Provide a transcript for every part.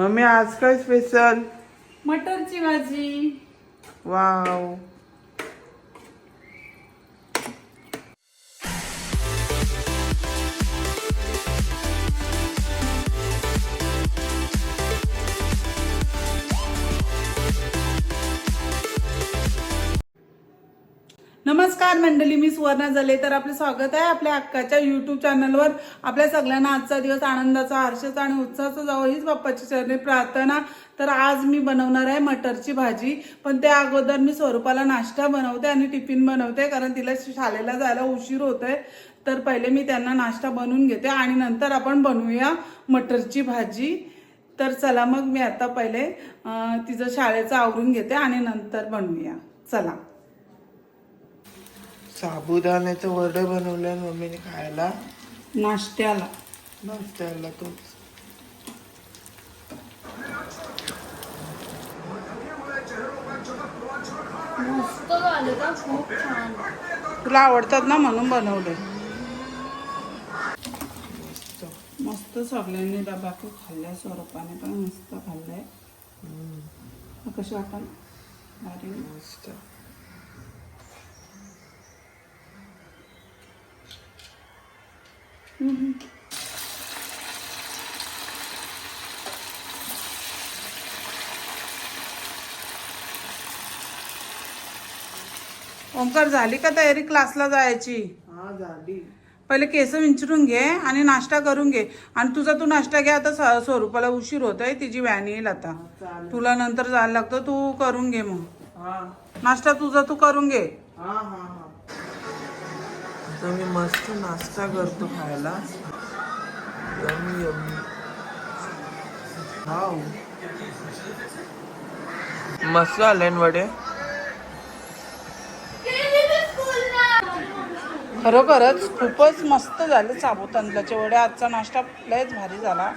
Mummy आज काय special मटरची भाजी. वाव नमस्कार मंडळी. मी सुवर्णा झाले तर आपलं स्वागत आहे आपल्या अक्काच्या युट्यूब चॅनलवर आपल्या सगळ्यांना आजचा दिवस आनंदाचा हर्षाचा आणि उत्साहाचा जावं. हीच बाप्पाची चरणी प्रार्थना. तर आज मी बनवणार आहे मटरची भाजी. पण त्या अगोदर मी स्वरूपाला नाश्ता बनवते आणि टिफिन बनवते कारण तिला शाळेला जायला उशीर होतोय. तर पहिले मी त्यांना नाश्ता बनवून घेते आणि नंतर आपण बनवूया मटरची भाजी. तर चला मग मी आता पहिले तिचं शाळेचं आवरून घेते आणि नंतर बनवूया. चला. साबुदाण्याचं वडे बनवलं मम्मीने खायला. नाश्त्याला. नाश्त्याला तोच मस्त झाले का खूप छान. तुला आवडतात ना म्हणून बनवले मस्त. मस्त सगळ्यांनी डबा खूप खाल्लाय स्वरूपाने पण मस्त खाल्लाय. कशी वाटत? मस्त. ओंकार झाली का तयारी क्लासला जायची? हा झाली. पहिले केस विंचरून घे आणि नाश्ता करून घे. आणि तुझा तू नाश्ता घे आता स्वरूपाला उशीर होत आहे तिची व्हॅन येईल आता. तुला नंतर जायला लागतं तू करून घे मग. नाश्ता तुझा तू करून घे. आता मी मस्त नाश्ता करतो खायला. Yummy yummy. वाव मस्त आले वडे? खरोखरच खूपच मस्त झाले साबू तांदळाचे वडे. आजचा नाश्ता लयच भारी झाला.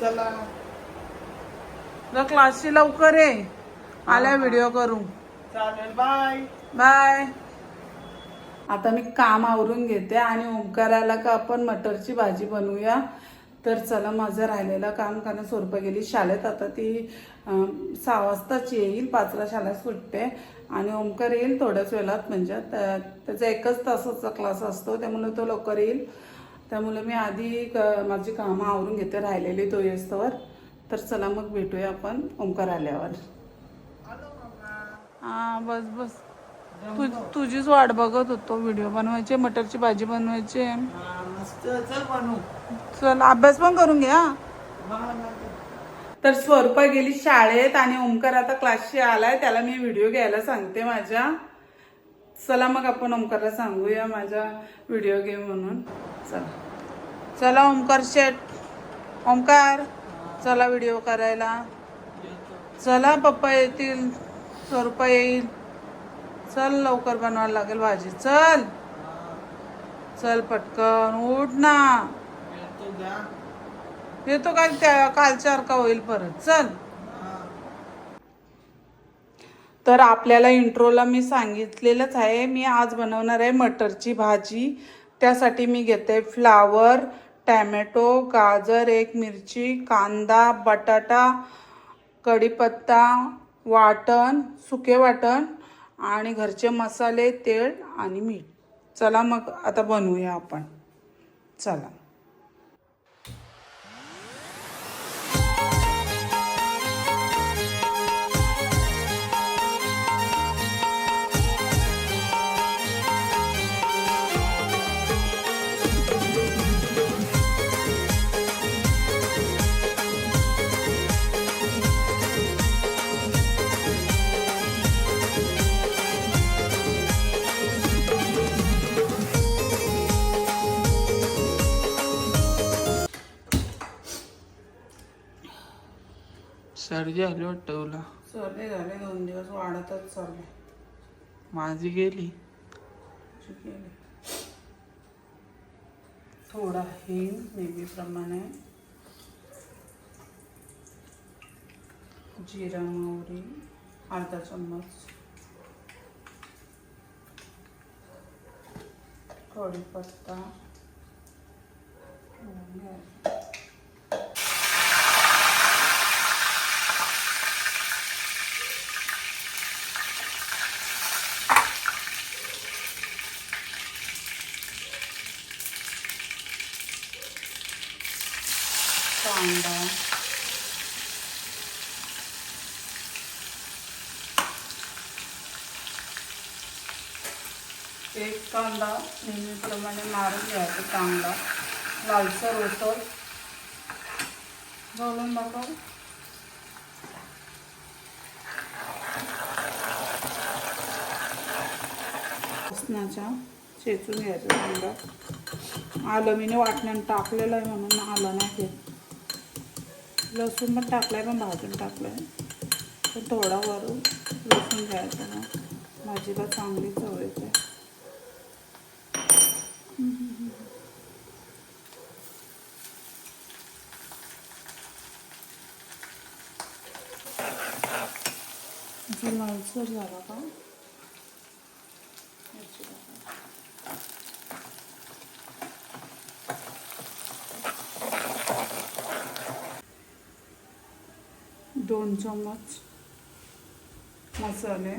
चला तुला क्लासची लवकर ये. आल्या व्हिडिओ करू चालेल बाय बाय आता मी काम आवरून घेते आणि ओंकाराला का आपण मटरची भाजी बनवूया. तर चला माझं राहिलेलं काम कारण स्वरूपा गेली शाळेत. आता ती सहा वाजताच येईल पाचला शाळा सुटते. आणि ओंकार येईल थोड्याच वेळात म्हणजे त्या- त्याचा एकच तासाचा क्लास असतो त्यामुळे तो लवकर येईल. त्यामुळे मी आधी क- माझी कामं आवरून घेते राहिलेली तो येस्तवर तर चला मग भेटूया आपण ओंकार आल्यावर. हा बस बस. तु तुझीच वाट बघत होतो व्हिडिओ बनवायचे मटरची भाजी बनवायची. मस्त. चल बनू चल अभ्यास पण करून घ्या तर स्वरूपा गेली शाळेत आणि ओमकार आता क्लासशी आलाय त्याला मी व्हिडिओ घ्यायला सांगते माझ्या. चला मग आपण ओमकारला सांगूया माझा व्हिडिओ घे म्हणून. चला. चला ओमकार शेट ओमकार चला व्हिडिओ करायला. चला पप्पा येतील स्वरूपा येईल. चल लवकर बनवायला लागेल भाजी. चल. चल पटकन. उठ ना. येतो काय त्या कालच्यासारखा होईल परत. चल. तर आपल्याला इंट्रोला मी सांगितलेलंच आहे. मी आज बनवणार आहे मटरची भाजी. त्यासाठी मी घेते फ्लावर टॅमॅटो गाजर एक मिरची कांदा बटाटा कढीपत्ता वाटण सुके वाटण आणि घरचे मसाले तेल आणि मीठ. चला मग आता बनवूया आपण. चला. सर्दी आली वाटतं तुला? सर्दी झाले दोन दिवस वाढतच चालले माझी गेली. केले थोडा हिंग नेहमीप्रमाणे जिरा मोहरी अर्धा चम्मच. कढीपत्ता. कांदा एक कांदा नेहमीप्रमाणे मारून घ्यायचा कांदा. लालसर होतो घालून दाखव चेचून घ्यायचं चांगलं आलं मीने वाटण्यानं टाकलेलं आहे म्हणून आलं नाही घेत लसूण पण टाकलाय पण भाजून आहे पण थोडा वरून लसूण घ्यायचा ना. भाजीला चांगली चव येते. लालसर झाला का मिरची टाका. दोन चम्मच मसाले.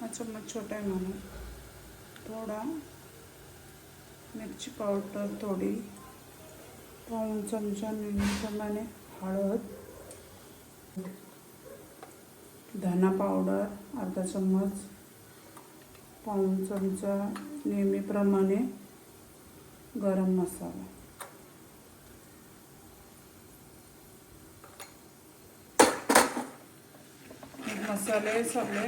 हा चम्मच छोटा आहे म्हणून. थोडा मिरची पावडर थोडी पाऊण चमचा नेहमीप्रमाणे हळद धना पावडर अर्धा चम्मच पाऊण चमचा नेहमीप्रमाणे गरम मसाला हे मसाले सगळे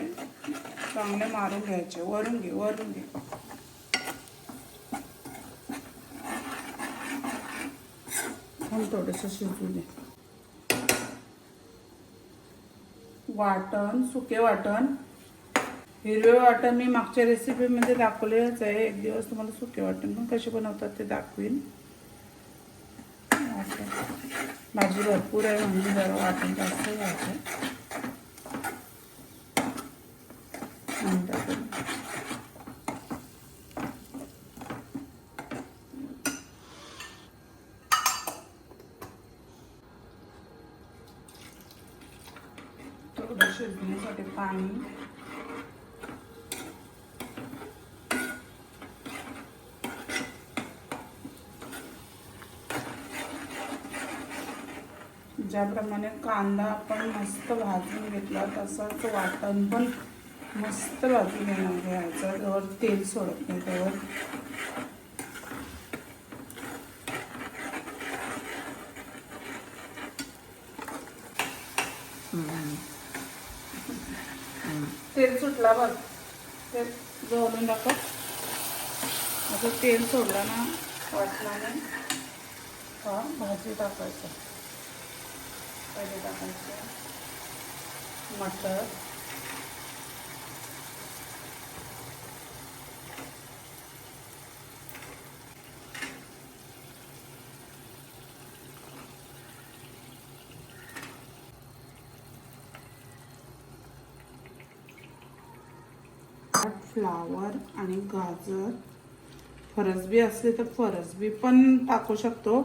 चांगले मारून घ्यायचे. वरून घे वरून घे. थोडंसं शिजू दे. वाटण सुके वाटण. हिरवे वाटण मी मागच्या रेसिपीमध्ये दाखवलेलंच आहे. एक दिवस तुम्हाला सुके वाटण पण कसे बनवतात ते दाखवीन. भाजी भरपूर आहे म्हणजे जरा वाटण जास्त घ्यायचं नंतर करू. थोडं शिजण्यासाठी पाणी ज्याप्रमाणे कांदा आपण मस्त भाजून घेतला तसंच वाटण पण मस्त भाजून घेणं घ्यायचं जवळ तेल सोडत नाही त्यावर. तेल सुटला बघ. तेल जवळून टाकत असं तेल सोडला ना वाटणाने हा भाजी टाकायचं. पहिले टाकायचं. मटर. फ्लावर आणि गाजर. फरसबी असले तर फरसबी पण टाकू शकतो.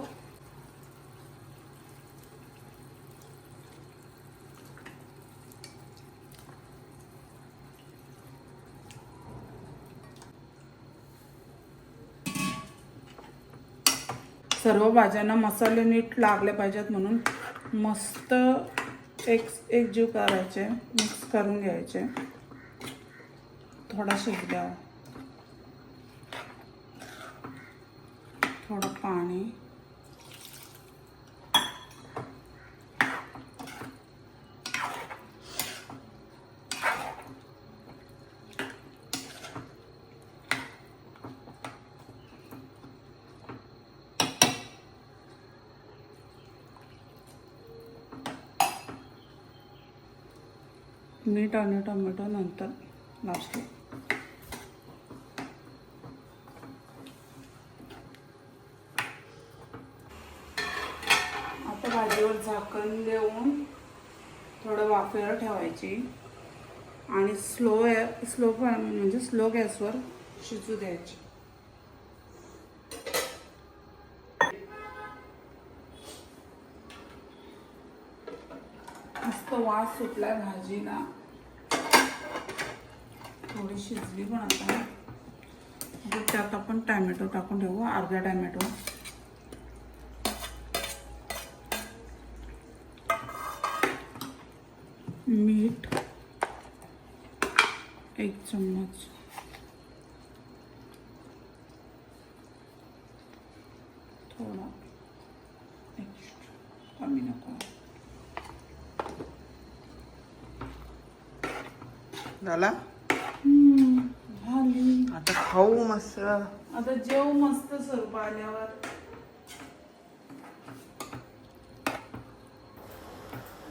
सर्व भाज्यांना मसाले नीट लागले पाहिजेत म्हणून मस्त एक एक जीव करायचे मिक्स करून घ्यायचे. थोडा सूप द्यावा थोडं पाणी. मीठ आणि टोमॅटो नंतर लास्टला आता झाकण देऊन थोडं वाफेवर ठेवायची. आणि स्लो स्लो म्हणजे स्लो गॅसवर शिजू द्यायची. मस्त वास सुटलाय भाजीला. थोडी शिजली पण आता. त्यात आपण टॅमॅटो टाकून ठेवू अर्धा टॅमॅटो. मीठ. एक चम्मच. थोडा एक्स्ट्रा कमी नको झाला? झाली. आता खाऊ मस्त. आता जेव मस्त स्वरूप आल्यावर.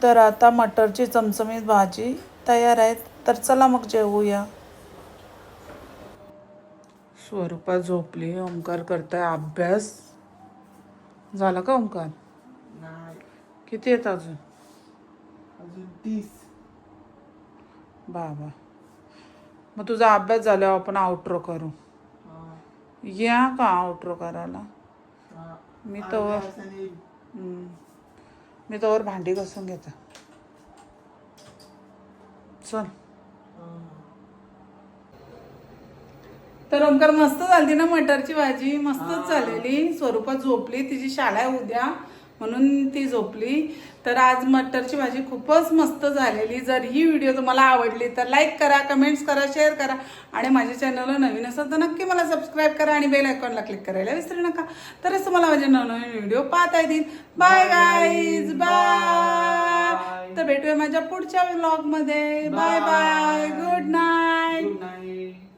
तर आता मटरची चमचमीत भाजी तयार आहेत तर चला मग जेवूया. स्वरूपा झोपली ओंकार करताय अभ्यास. झाला का ओंकार? किती येत अजून? अजून तीस. बाबा. मग तुझा अभ्यास झाल्यावर आपण आउटरो करू. या का आउटरो करायला. मी तर. मी तोवर भांडी घासून घेते. चल. तर ओंकार मस्त झाली ना मटरची भाजी? मस्तच झालेली स्वरूपात झोपली. तिची शाळा आहे उद्या. म्हणून ती झोपली. तर आज मटरची भाजी खूपच मस्त झालेली. जर ही व्हिडिओ तुम्हाला आवडली तर लाईक करा कमेंट्स करा शेअर करा. आणि माझ्या चॅनलला नवीन असेल तर नक्की मला सबस्क्राईब करा आणि बेल आयकॉनला क्लिक करायला विसरू नका. तरच तुम्हाला माझे नवनवीन व्हिडिओ पाहता येतील. बाय गाईज बाय तर भेटूया माझ्या पुढच्या व्लॉगमध्ये bye bye good night good night